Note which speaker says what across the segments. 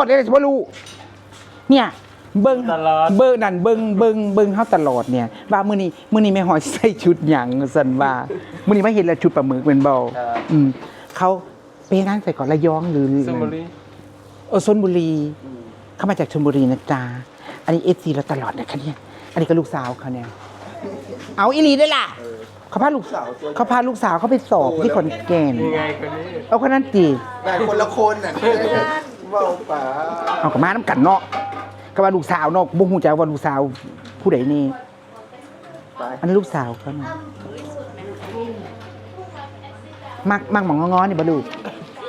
Speaker 1: อดเลยสิบ่รู้เนี่ยเบิ้ง
Speaker 2: ตลอด
Speaker 1: เบิ้งนั่นเบิ้งเบิ้งเบิ้งเฮาตลอดเนี่ยว่ามื้อนี้มื้อนี้แม่หอยใส่ชุดหยังซั่นว่ามื้อนี้มาเห็นแล้วชุดปลาหมึกเป็นเบาอืมเขาไปงานใส่ก่อนระยองหรือ
Speaker 2: สมุรี
Speaker 1: เออชนบุรีเขามาจากชลบุรีนะจ๊ะอันนี้เอฟซีเราตลอดนะคะเนี่ยอันนี้ก็ลูกสาวเขาเนี่ยเอาอีหลีได้ล่ะเขาพาลูกสาวเขาพาลูกสาวเขาไปสอบที่ขอนแก่น
Speaker 2: ยังไงคนนี้
Speaker 1: เอาคนนั้นตี
Speaker 3: แต่คนละคนน่ะ เว้าป๋า
Speaker 1: เอากับมาน้ำกันเนาะก็ว่าลูกสาวเนาะบ่ฮู้จักว่าลูกสาวผู้ใดนี่
Speaker 3: ไป
Speaker 1: อันนี้ลูกสาวเขาเนาะมักมักหมองงอๆนี่บ่ลูก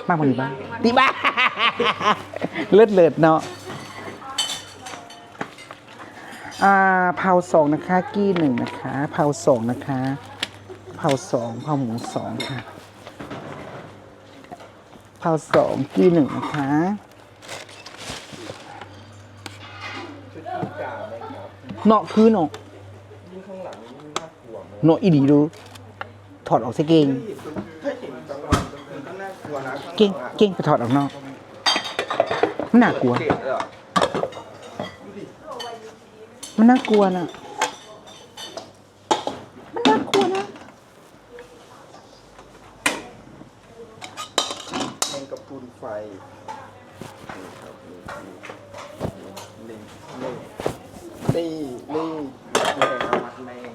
Speaker 1: มักบ่นี่บ้างตีบ้า เลิศเลิศเนาะอ่าเผาสองนะคะ กี้หนึ่งนะคะเผาสองนะคะเผาสองเผาหมูสองค่ะเผาสองกี้หนึ่งนะคะ เนาะคือเนาะ
Speaker 3: ยิ่งข้างหลังยิ่งน่ากลัวไหม
Speaker 1: เนาะอีดีดู ถอดออกซะเก่ง
Speaker 3: ถ้าเห็นกลางวันกลางคืนก็น่ากลัวนะ
Speaker 1: เก่งเก่งไปถอดออกนอกมันน่ากลัว
Speaker 3: เกตเลยเหรอ
Speaker 1: มันน่ากลัวน่ะมันน่ากลัวนะ
Speaker 3: แมงกะพรุนไฟนี่ครับนี่นี่นี่ นี่นี่แมงเอามัดแมง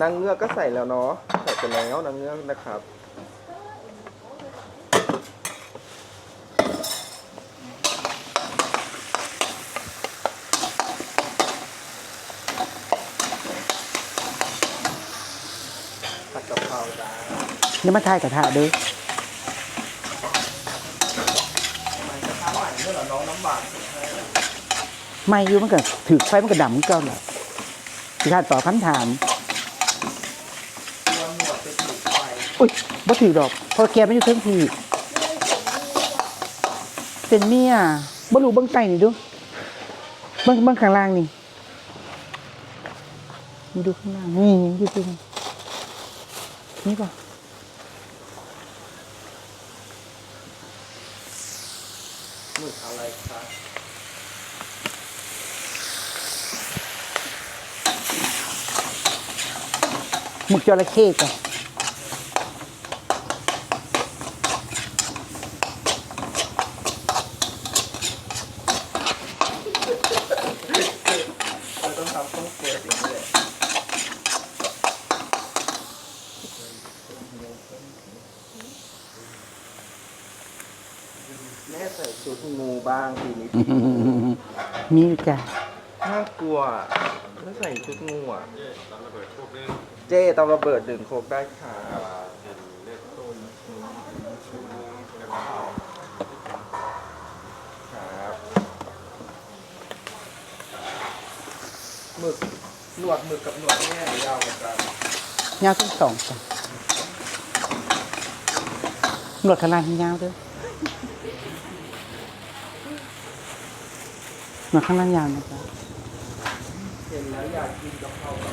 Speaker 3: นางเงือกก็ใส่แล้วเนาะ ใส่ไปแล้วนางเงือกนะครับ ผัดกะเพราจ้า
Speaker 1: นี่มาทายกระทะเด้อ
Speaker 3: มันกระทะใหม่เมื่อเหรอน้องน้ำบาด
Speaker 1: ไม่อยู่มันก็ถือไฟมันก็ดำก่าแหละที่ข้าตอบคำถามอุ้ยบ่ถือดอก พอแกไม่อยู่เทิงที่เป็นเมียบ่รู้เบิ่งไก่นี่ดูเบิ่งเบิ่งข้างล่างนี่ดูข้างล่างนี่อยู่ตรงนี้นี่ป่ะ
Speaker 3: หมึกอะไรคะ
Speaker 1: หมึกจระเข้จ้ะ
Speaker 3: เราต้องทำต้องเปิดอย่างนี้เลย แม่ใส่ชุดงูบ้างปีนี้
Speaker 1: มีอยู่จ้ะ
Speaker 3: น่ากลัวถ้าใส่ชุดงูอะเจ้ตอนระเบิดดื่มโคกได้ค่ะครับหมึกหนวดหมึกกับหนวดแม่ยาวเหมือนกัน
Speaker 1: ยาวทั้งสองจ้ะหนวดข้างล่างยาวเด้วย หนวดข้างล่างยาวนะจ๊ะ
Speaker 3: เห็นแล้วอยากกินะเพรากับ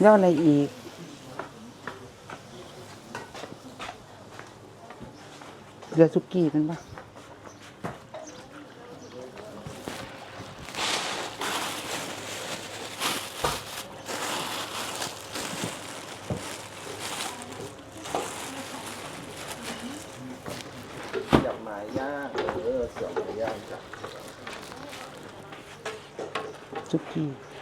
Speaker 1: แล้วอะไรอีกเรือซุกี้มันปะ
Speaker 3: เสียบไม้ย่าง เออเสีย